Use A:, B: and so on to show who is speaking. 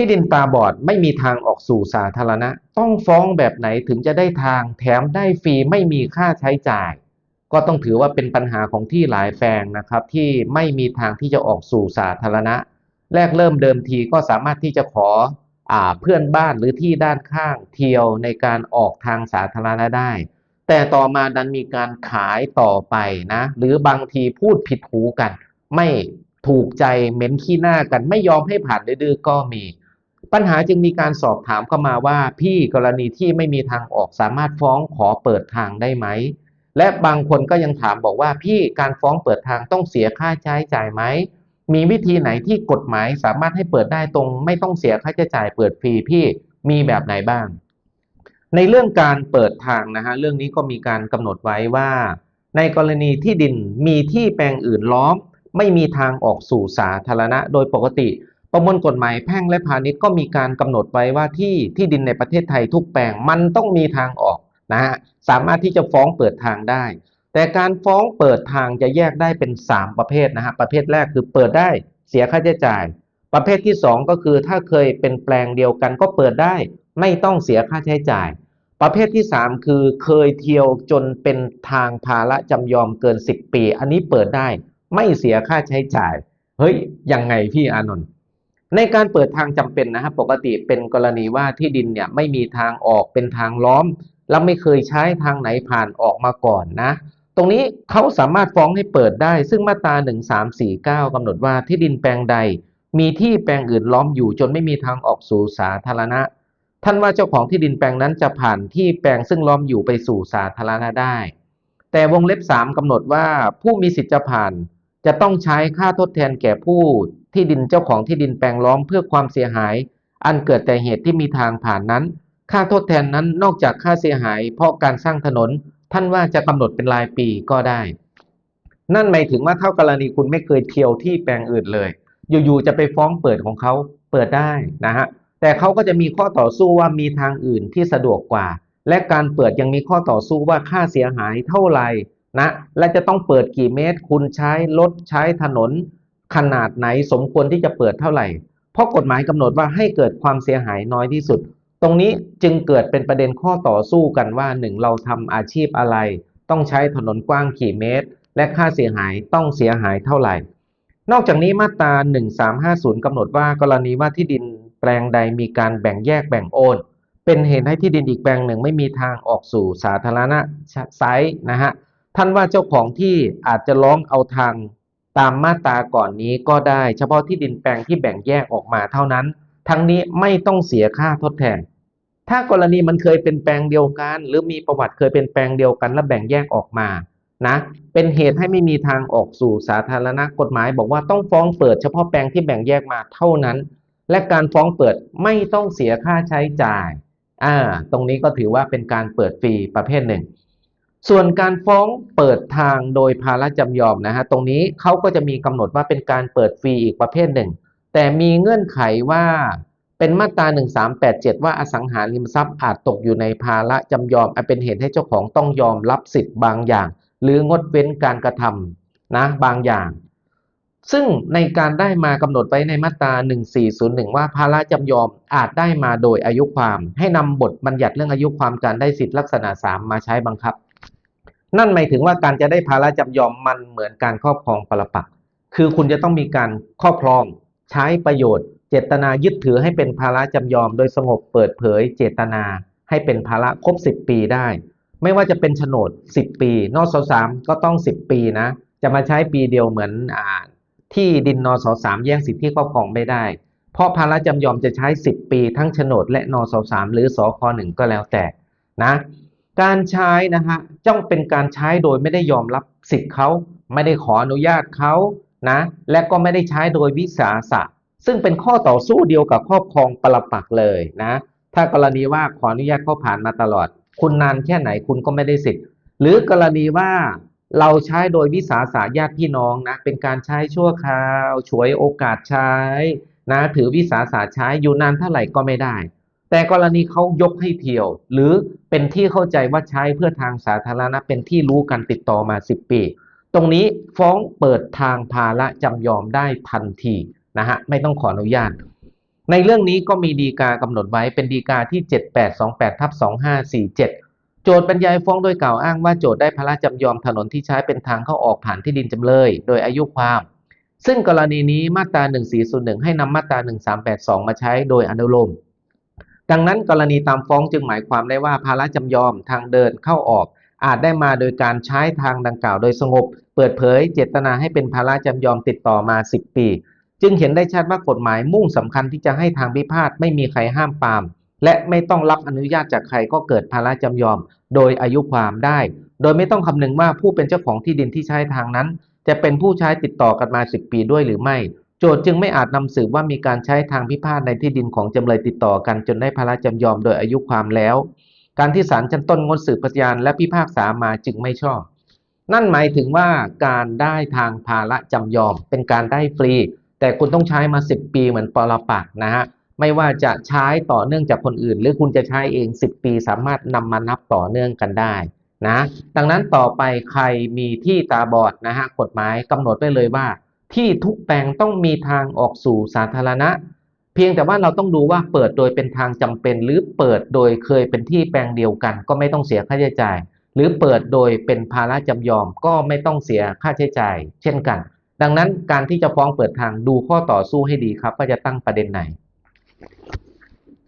A: ที่ดินตาบอดไม่มีทางออกสู่สาธารณะ ต้องฟ้องแบบไหนถึงจะได้ทางแถมได้ฟรีไม่มีค่าใช้จ่าย ก็ต้องถือว่าเป็นปัญหาของที่หลายแปลงนะครับ ที่ไม่มีทางที่จะออกสู่สาธารณะ แรกเริ่มเดิมทีก็สามารถที่จะขออ่าเพื่อนบ้านหรือที่ด้านข้างเที่ยวในการออกทางสาธารณะได้ แต่ต่อมาดันมีการขายต่อไปนะ หรือบางทีพูดผิดหูกัน ไม่ถูกใจเหม็นขี้หน้ากันไม่ยอมให้ผ่านดื้อก็มี ปัญหาจึงมีการสอบถามเข้ามาว่า พี่กรณีที่ไม่มีทางออกสามารถฟ้องขอเปิดทางได้ไหม และบางคนก็ยังถามบอกว่าพี่การฟ้องเปิดทางต้องเสียค่าใช้จ่ายไหมมีวิธีไหนที่กฎหมายสามารถให้เปิดได้ตรง ไม่ต้องเสียค่าใช้จ่ายเปิดฟรีพี่มีแบบไหนบ้าง ในเรื่องการเปิดทางนะฮะเรื่องนี้ก็มีการกำหนดไว้ว่า ในกรณีที่ดินมีที่แปลงอื่นล้อม ไม่มีทางออกสู่สาธารณะ โดยปกติ ประมวลกฎหมายแพ่งและพาณิชย์ก็มีการกำหนดไว้ว่าที่ที่ดินในประเทศไทยทุกแปลงมันต้องมีทางออกนะฮะสามารถที่จะฟ้องเปิดทางได้ แต่การฟ้องเปิดทางจะแยกได้เป็น 3 ประเภทนะฮะประเภทแรกคือเปิดได้เสียค่าใช้จ่าย ประเภทที่ 2 ก็คือถ้าเคยเป็นแปลงเดียวกันก็เปิดได้ ไม่ต้องเสียค่าใช้จ่าย ประเภทที่ 3 คือเคยเที่ยวจนเป็นทางภาระจำยอมเกิน 10 ปี อันนี้เปิดได้ ไม่เสียค่าใช้จ่าย เฮ้ยยังไงพี่อานนท์ ในการเปิดทางจำเป็นนะฮะปกติเป็นกรณีว่าที่ดินเนี่ยไม่มีทางออกเป็นทางล้อม แล้วไม่เคยใช้ทางไหนผ่านออกมาก่อนนะ ตรงนี้เขาสามารถฟ้องให้เปิดได้ ซึ่งมาตรา 1349กำหนดว่าที่ดินแปลงใด มีที่แปลงอื่นล้อมอยู่จนไม่มีทางออกสู่สาธารณะ ท่านว่าเจ้าของที่ดินแปลงนั้นจะผ่านที่แปลงซึ่งล้อมอยู่ไปสู่สาธารณะได้ แต่วงเล็บ 3กำหนดว่าผู้มีสิทธิ์จะผ่าน จะต้องใช้ค่าทดแทนแก่ผู้ที่ดินเจ้าของที่ดินแปลงล้อมเพื่อความเสียหาย อันเกิดแต่เหตุที่มีทางผ่านนั้น ค่าทดแทนนั้นนอกจากค่าเสียหาย เพราะการสร้างถนน ท่านว่าจะกำหนดเป็นรายปีก็ได้ นั่นหมายถึงว่าเท่ากรณีคุณไม่เคยเที่ยวที่แปลงอื่นเลย อยู่ๆจะไปฟ้องเปิดของเขาเปิดได้นะฮะแต่เขาก็จะมีข้อต่อสู้ว่ามีทางอื่นที่สะดวกกว่า และการเปิดยังมีข้อต่อสู้ว่าค่าเสียหายเท่าไหร่ นะและจะต้องเปิดกี่เมตร คุณใช้รถใช้ถนน ขนาดไหนสมควรที่จะเปิดเท่าไหร่ เพราะกฎหมายกำหนดว่าให้เกิดความเสียหายน้อยที่สุด ตรงนี้จึงเกิดเป็นประเด็นข้อต่อสู้กันว่าหนึ่งเราทำอาชีพอะไร ต้องใช้ถนนกว้างกี่เมตร และค่าเสียหายต้องเสียหายเท่าไหร่ นอกจากนี้มาตรา 1350กำหนดว่ากรณีว่าที่ดินแปลงใดมีการแบ่งแยกแบ่งโอนเป็นเหตุให้ที่ดินอีกแปลงหนึ่งไม่มีทางออกสู่สาธารณะไซต์นะฮะ ท่านว่าเจ้าของที่อาจจะร้องเอาทางตามมาตราก่อนนี้ก็ได้ เฉพาะที่ดินแปลงที่แบ่งแยกออกมาเท่านั้น ทั้งนี้ไม่ต้องเสียค่าทดแทน ถ้ากรณีมันเคยเป็นแปลงเดียวกัน หรือมีประวัติเคยเป็นแปลงเดียวกันและแบ่งแยกออกมานะเป็นเหตุให้ไม่มีทางออกสู่สาธารณะกฎหมายบอกว่าต้องฟ้องเปิดเฉพาะแปลงที่แบ่งแยกมาเท่านั้น และการฟ้องเปิดไม่ต้องเสียค่าใช้จ่ายอ่าตรงนี้ก็ถือว่าเป็นการเปิดฟรีประเภทหนึ่ง ส่วนการฟ้องเปิดทางโดยภาระจำยอมนะฮะตรงนี้เขาก็จะมีกำหนดว่าเป็นการเปิดฟรีอีกประเภทหนึ่ง แต่มีเงื่อนไขว่าเป็นมาตรา 1387 ว่าอสังหาริมทรัพย์อาจตกอยู่ในภาระจำยอมอันเป็นเหตุให้เจ้าของต้องยอมรับสิทธิ์บางอย่าง หรืองดเว้นการกระทำนะบางอย่าง ซึ่งในการได้มากำหนดไว้ในมาตรา 1401 ว่าภาระจำยอมอาจได้มาโดยอายุความ ให้นำบทบัญญัติเรื่องอายุความการได้สิทธิลักษณะ 3 มาใช้บังคับ นั่นหมายถึงว่าการจะได้ภาระจำยอมมันเหมือนการครอบครองปรปักษ์คือคุณจะต้องมีการครอบครอง ใช้ประโยชน์ เจตนายึดถือให้เป็นภาระจำยอม โดยสงบเปิดเผย เจตนาให้เป็นภาระครบ 10 ปีได้ ไม่ว่าจะเป็นโฉนด 10 ปี นอสสามก็ต้อง 10 ปีนะ จะมาใช้ปีเดียวเหมือนอ่าที่ดินนอสสามแย่งสิทธิครอบครองไม่ได้ เพราะภาระจำยอมจะใช้ 10 ปี ทั้งโฉนดและนอสสามหรือสคหนึ่งก็แล้วแต่นะ การใช้นะฮะจ้องเป็นการใช้โดยไม่ได้ยอมรับสิทธิ์เขาไม่ได้ขออนุญาตเขานะและก็ไม่ได้ใช้โดยวิสาสะ ซึ่งเป็นข้อต่อสู้เดียวกับครอบครองปรปักเลยนะถ้ากรณีว่าขออนุญาตเขาผ่านมาตลอด คุณนานแค่ไหนคุณก็ไม่ได้สิทธิ์ หรือกรณีว่าเราใช้โดยวิสาสะญาติพี่น้องนะเป็นการใช้ชั่วคราว ฉวยโอกาสใช้นะถือวิสาสะใช้อยู่นานเท่าไหร่ก็ไม่ได้ แต่กรณีเขายกให้เที่ยว หรือเป็นที่เข้าใจว่าใช้เพื่อทางสาธารณะเป็นที่รู้กันติดต่อมา 10 ปี ตรงนี้ฟ้องเปิดทางภาระจำยอมได้ทันทีนะฮะไม่ต้องขออนุญาต ในเรื่องนี้ก็มีดีกากำหนดไว้เป็นดีกาที่ 7828ทับ2547 โจทย์บรรยายฟ้องโดยกล่าวอ้างว่าโจทย์ได้พระราชจำยอมถนนที่ใช้เป็นทางเข้าออกผ่านที่ดินจำเลย โดยอายุความซึ่งกรณีนี้มาตรา1401 ให้นำมาตรา 1382 มาใช้โดยอนุโลม ดังนั้นกรณีตามฟ้องจึงหมายความได้ว่าภาระจำยอมทางเดินเข้าออก อาจได้มาโดยการใช้ทางดังกล่าวโดยสงบ เปิดเผยเจตนาให้เป็นภาระจำยอมติดต่อมา 10 ปี จึงเห็นได้ชัดว่ากฎหมายมุ่งสำคัญที่จะให้ทางพิพาทไม่มีใครห้ามปาม และไม่ต้องรับอนุญาตจากใครก็เกิดภาระจำยอม โดยอายุความได้ โดยไม่ต้องคำนึงว่าผู้เป็นเจ้าของที่ดินที่ใช้ทางนั้น จะเป็นผู้ใช้ติดต่อกันมา 10 ปีด้วยหรือไม่ โจทย์จึงไม่อาจนำสืบว่ามีการใช้ทางพิพาทในที่ดินของจำเลยติดต่อกันจนได้ภาระจำยอมโดยอายุความแล้ว การที่ศาลชั้นต้นงดสืบพยานและพิพากษามาจึงไม่ชอบ นั่นหมายถึงว่าการได้ทางภาระจำยอม เป็นการได้ฟรี แต่คุณต้องใช้มา 10 ปีเหมือนปรปักนะฮะไม่ว่าจะใช้ต่อเนื่องจากคนอื่น หรือคุณจะใช้เอง 10 ปีสามารถนำมานับต่อเนื่องกันได้นะดังนั้นต่อไปใครมีที่ตาบอดนะฮะกฎหมายกำหนดไว้เลยว่า ที่ทุกแปลงต้องมีทางออกสู่สาธารณะ เพียงแต่ว่าเราต้องดูว่าเปิดโดยเป็นทางจำเป็น หรือเปิดโดยเคยเป็นที่แปลงเดียวกัน ก็ไม่ต้องเสียค่าใช้จ่าย หรือเปิดโดยเป็นภาระจำยอมก็ไม่ต้องเสียค่าใช้จ่าย เช่นกัน ดังนั้นการที่จะฟ้องเปิดทางดูข้อต่อสู้ให้ดีครับว่าจะตั้งประเด็นไหน